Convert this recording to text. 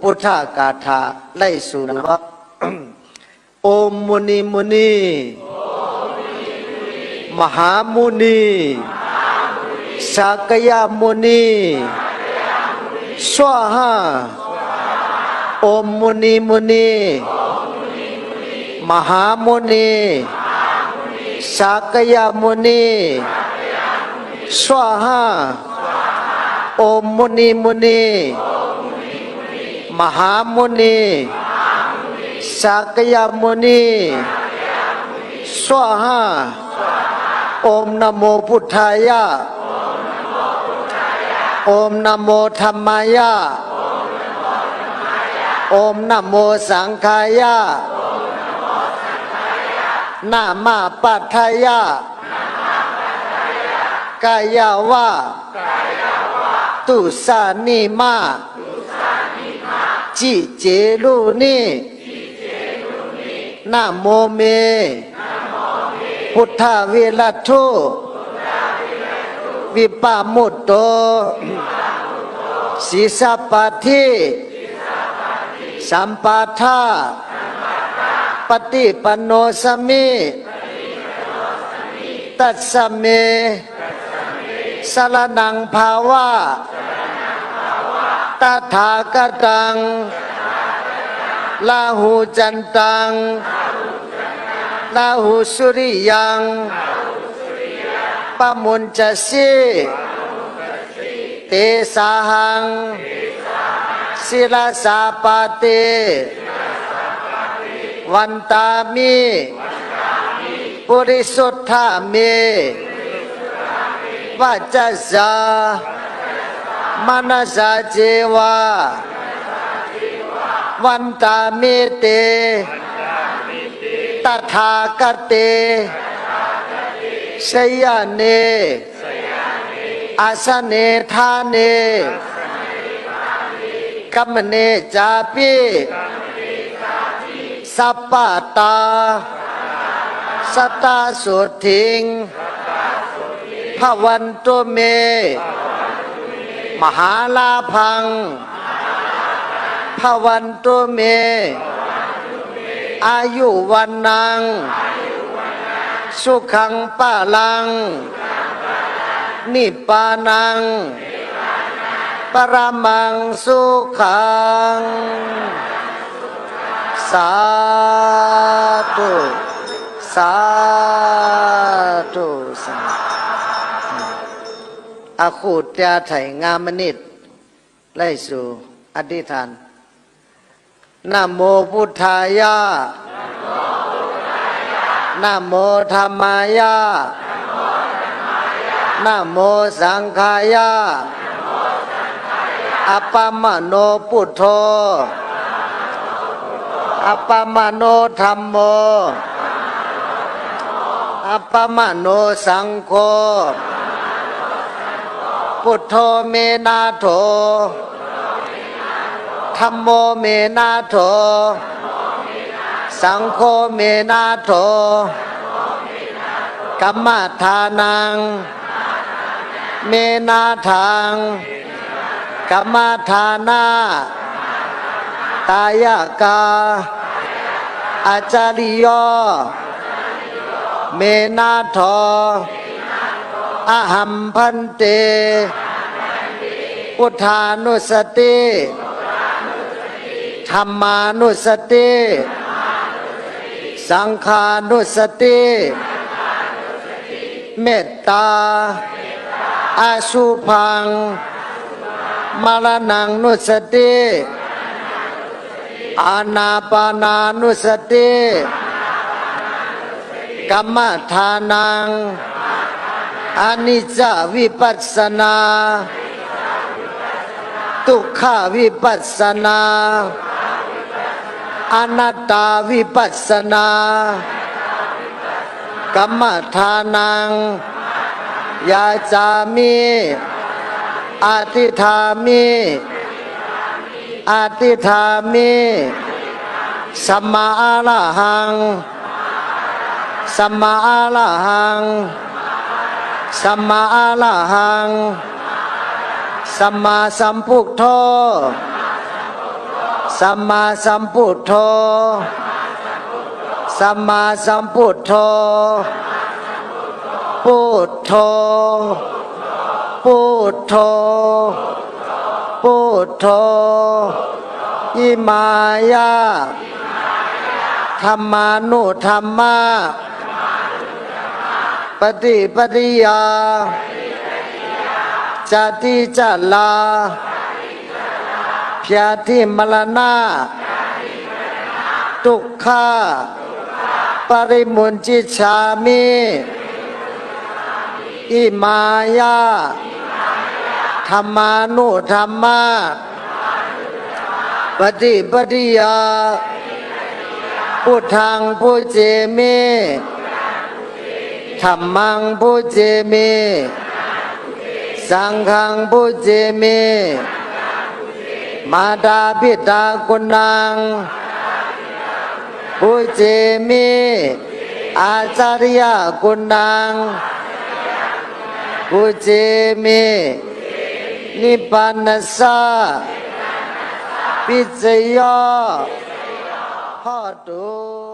พุทธกาถาไล่สู่ว่าโอมมุนีมุนีมหามุนีสากยามุนีสวาหาโอมมุนีมุนีมหามุนีสากยามุนีสวาหาโอมมุนีมุนี มหามุนีสากยามุนีสวาหาโอมนโมพุทธายะโอมนโมธรรมายะโอมนโมสังฆายะนามาปัฏฐายะกายาวะตุสานิมา จิเจรุนินะโมเม พุทธเวรัตถุวิปามุตโตสีสัปปะทิสัมปาทาปฏิปโนสมิตัสเมสรนังภาวะ ตถาคตัง ลาหูจันตัง ลาหูสุริยัง ปมุนจะสีเตสาหัง ศิลาสาปาเต วันตามิ ปุริสุทธาเมวัจจสา มนัสาเจวา วันตามิเตตถาคเตชยเนอาสเนทาเนกัมเนจาปิสัปปะตา สตาสุทิงพระวันตุเม มหาลาพังพระวันตุเม อายุวันนังสุขังปะลัง นิปปานัง ปรมังสุขัง สาธุ สา อาคูตยาไถงามนิตไล่สู่อธิษฐานนะโมพุทธายะนะโมธรรมายะนะโมสังฆายะอัปปมโนพุทโธอัปปมโนธรรมโมอัปปมโนสังโฆ พุทโธเมนาโถธรรมโมเมนาโถ สังโฆเมนาโถกัมมาทานัง เมนาทังกัมมาทานา ตายกา อาจาริยเมนาโถ อาหัมพันเตพุทธานุสติธรรมานุสติ สังขานุสติ เมตตา อาสุพัง มรณังนุสติอานาปานานุสติกัมมทานังอา อนิจจวิปัสสนา ทุกขวิปัสสนาอนัตตาวิปัสสนากัมมทานัง ยาจามิอธิธามิอธิธามิสัมมาอรหังสัมมาอรหัง สัมมาอรหัง สัมมาสัมพุทโธ สัมมาสัมพุทโธ สัมมาสัมพุทโธ พุทโธ พุทโธ พุทโธ อิมายาธรรมานุธรรมะ ปฏิปฏิยาจติจัลลาพยาธิมรณะทุกขาปริมุนจิชามิอิมายาธรรมานุธรรมะปฏิปฏิยาพุทธังพุเจเม ธรรมังพุเจเมสังฆังพุเจเมมาดาพิตากุณังพุเจเมอาจารยากุณังพุเจเมนิพพานัสสะปิจโยหอตุ